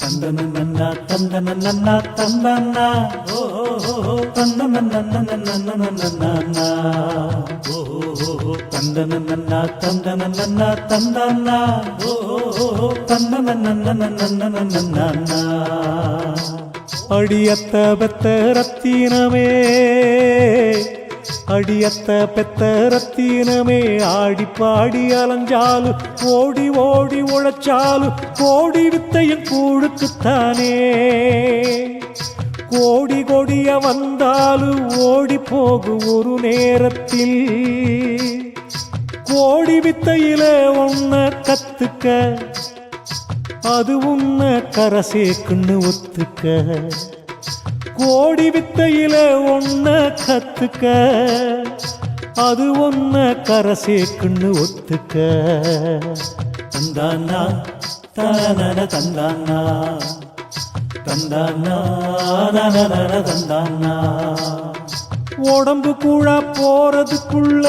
தந்தன நன்னா தந்தன நன்னா தந்தன்னா ஓ தந்தன நன்னன நன்னன நன்னா ஓ தந்தன நன்னா தந்தன நன்னா தந்தன்னா. ஓ தந்தன நன்னன நன்னன நன்னா அடியத்த ரத்தினமே. அடியத்த பெத்த ரத்தினமே ஆடி பாடி அலைஞ்சாலும் ஓடி ஓடி உழைச்சாலும் கோடி வித்தையும் கூழுக்குத்தானே கோடி கொடிய வந்தாலும் ஓடி போகு ஒரு நேரத்தில். கோடி வித்தையில ஒன்ன கத்துக்க அது உன்ன கரசேக்குன்னு ஒத்துக்க. கோடி வித்தையில ஒன்ன கத்துக்க அது ஒன்ன கரசேக்குன்னு ஒத்துக்க. தந்தானா தன தந்தானா தந்தானா தனன தந்தானா உடம்பு கூழா போறதுக்குள்ள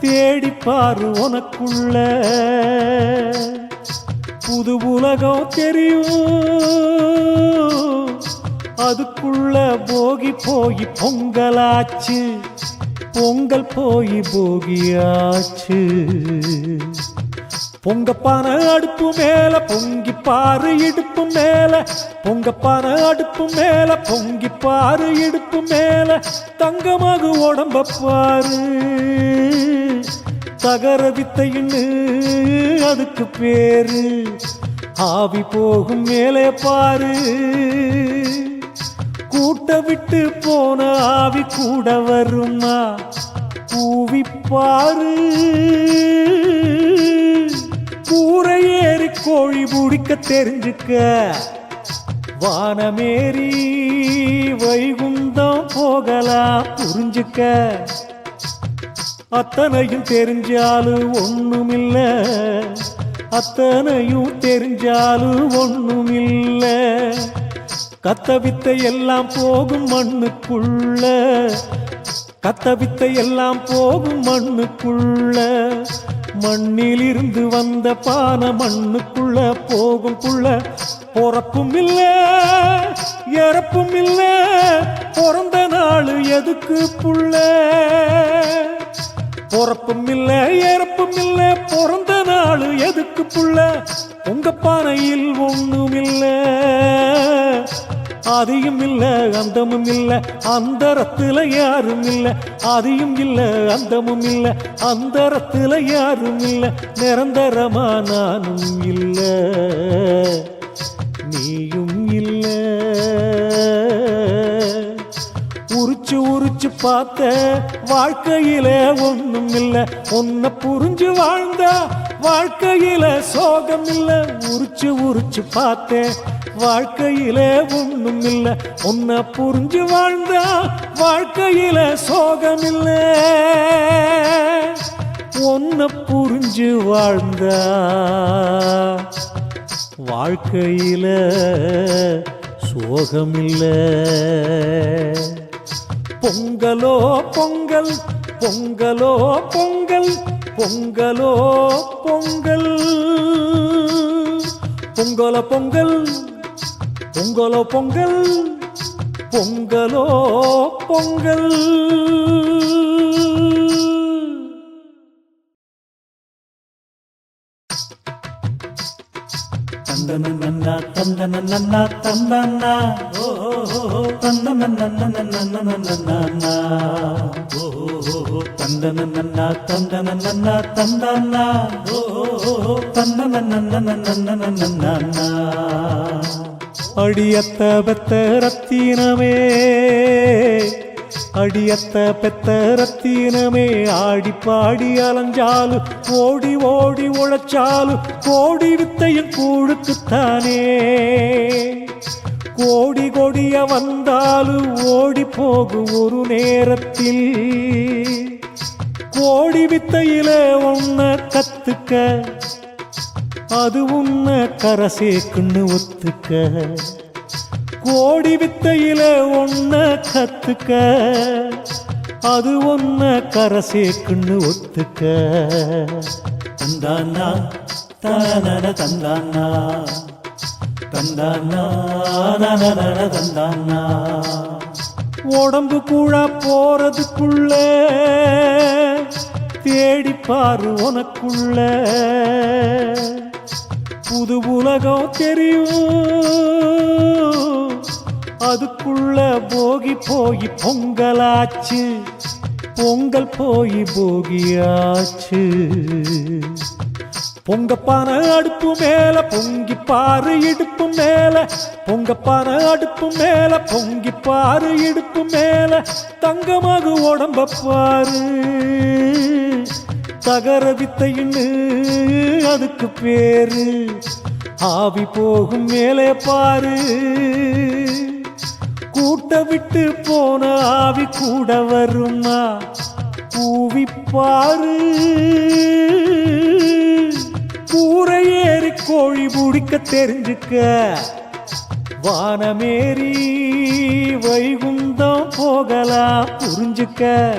தேடி பாரு உனக்குள்ள. புது உலகம் தெரியும். அதுக்குள்ள போகி போய் பொங்கலாச்சு. பொங்கல் போய் போகியாச்சு. பொங்கப்பான அடுப்பு மேல பொங்கி பாரு இடுப்பு மேல. பொங்கப்பான அடுப்பு மேல பொங்கி பாரு இடுப்பு மேல. தங்கமாக உடம்ப பாரு. தகர வித்தைன்னு அதுக்கு பேரு. ஆவி போகும் மேலே பாரு. கூட்ட விட்டு போன ஆவி கூட வருமா கூவி கூரை ஏறி கோழி முடிக்க தெரிஞ்சுக்க. வானமேறி வைகுந்தம் போகலாம் புரிஞ்சுக்க. அத்தனையும் தெரிஞ்சாலும் ஒண்ணுமில்ல. அத்தனையும் தெரிஞ்சாலும் ஒண்ணுமில்லை. கத்த வித்தை எல்லாம் போகும் மண்ணுக்குள்ள. கத்த வித்தை எல்லாம் போகும் மண்ணுக்குள்ள. மண்ணிலிருந்து வந்த பான மண்ணுக்குள்ள போகும் புள்ள. பொறப்பும் இல்ல இறப்பும் இல்ல பிறந்த நாள் எதுக்கு புள்ள? பொறப்பும் இல்ல இறப்பும் இல்ல பிறந்த நாள் எதுக்கு புள்ள? உங்க பானையில் ஒண்ணும் இல்ல இல்லை இல்ல அந்தமும் இல்ல அந்தரத்துல யாரும் இல்லை. அதியும் இல்லை அந்தமும் இல்ல அந்தரத்துல யாரும் இல்லை. நிரந்தரமா நானும் இல்லை. நீயும் இல்ல. உரிச்சு உரிச்சு பார்த்த வாழ்க்கையிலே ஒன்றும் இல்லை. ஒன்ன புரிஞ்சு வாழ்ந்தா வாழ்க்கையில சோகம் இல்ல உரிச்சு உரிச்சு பார்த்தேன். வாழ்க்கையில ஒண்ணும் இல்ல உன்னை புரிஞ்சு வாழ்ந்தா வாழ்க்கையில சோகம் இல்ல உன்னை புரிஞ்சு வாழ்ந்தா வாழ்க்கையில சோகமில்ல. பொங்கலோ பொங்கல் பொங்கலோ பொங்கல் பொங்கலோ பொங்கல். பொங்கல பொங்கல். பொங்கலோ பொங்கல். பொங்கலோ பொங்கல். தந்தன நன்னா தந்தன நன்னா தந்தன்னா. ஓ. ஓ, ஓ, ஓ, தந்தன நன்னா ஓ ஓ, நன்னா தந்தன நன்னா தந்தன்னா ஓ ஓ, ஓ, ஓ, நன்னா அடியத்த பெத்த ரத்தினமே அடியத்த பெத்த ரத்தினமே ஆடி பாடி அலைஞ்சாலு ஓடி ஓடி உழைச்சாலு கோடி வித்தையும் கூழுக்குத்தானே கோடி கொடிய வந்தாலும் ஓடி போகும் ஒரு நேரத்தில். கோடி வித்தையில ஒன்ன கத்துக்க அது உன்ன கரசேக்குன்னு ஒத்துக்க. கோடி வித்தையில ஒன்ன கத்துக்க அது ஒன்ன கரசேக்குன்னு ஒத்துக்க. தந்தானா தனன தந்தானா தந்தானா உடம்பு கூழா போறதுக்குள்ள தேடி பாரு உனக்குள்ள. புது உலகம் தெரியும். அதுக்குள்ள போகி போய் பொங்கலாச்சு. பொங்கல் போய் போகியாச்சு. பொங்கப்பான அடுப்பு மேல பொங்கி பாரு இடுப்பு மேல. பொங்கப்பான அடுப்பு மேல பொங்கி பாரு இடுப்பு மேல. தங்கமாக உடம்ப பாரு. தகர வித்தைன்னு அதுக்கு பேரு. ஆவி போகும் மேலே பாரு. கூட்ட விட்டு போன ஆவி கூட வருமா? கூவி பாரு. கூரை ஏறி கோழி பிடிக்க தெரிஞ்சுக்க. வானமேறி வைகுந்தம் போகலாம் புரிஞ்சுக்க.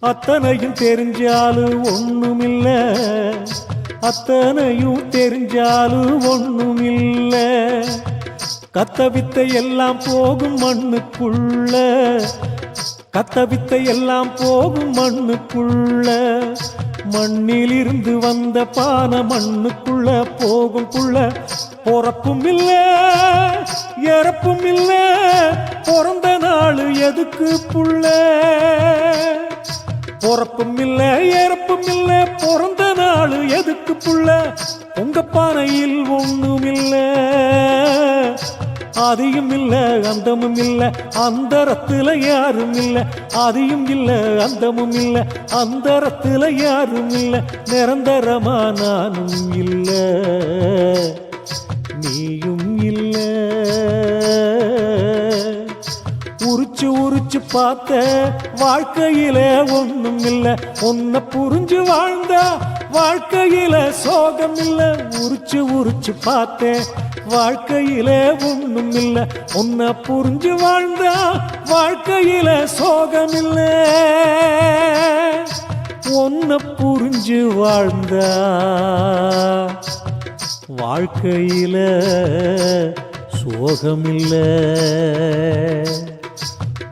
அத்தனையும் தெரிஞ்சாலும் ஒண்ணுமில்ல. அத்தனையும் தெரிஞ்சாலும் ஒண்ணுமில்ல. கத்த வித்தை எல்லாம் போகும் மண்ணுக்குள்ள. கத்த வித்தை எல்லாம் போகும் மண்ணுக்குள்ள. மண்ணிலிருந்து வந்த பான மண்ணுக்குள்ள போகும் புள்ள. பொறப்பும் இல்ல இறப்பும் இல்ல பிறந்த நாள் எதுக்கு புள்ள? பொறப்பும் இல்ல இறப்பும் இல்ல பிறந்த நாள் எதுக்கு புள்ள? உங்க பானையில் ஒண்ணும் இல்ல அதியும் இல்ல அந்தமும் இல்ல அந்தரத்துல யாரும் இல்ல. அதியும் இல்ல அந்தமும் இல்ல அந்தரத்துல யாரும் இல்ல. நிரந்தரமா நானும் இல்ல. நீயும் இல்ல. உரிச்சு உரிச்சு பார்த்த வாழ்க்கையில ஒண்ணும் இல்ல. உன்னை புரிஞ்சு வாழ்ந்த வாழ்க்கையில சோகம் இல்ல உரிச்சு உரிச்சு பார்த்தேன். வாழ்க்கையிலே ஒண்ணும் இல்ல. உன்னை புரிஞ்சு வாழ்ந்தா வாழ்க்கையில சோகம் இல்ல உன்னை புரிஞ்சு வாழ்ந்தா வாழ்க்கையில சோகமில்ல.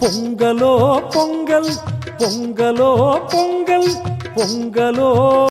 பொங்கலோ பொங்கல் பொங்கலோ பொங்கல் பொங்கலோ.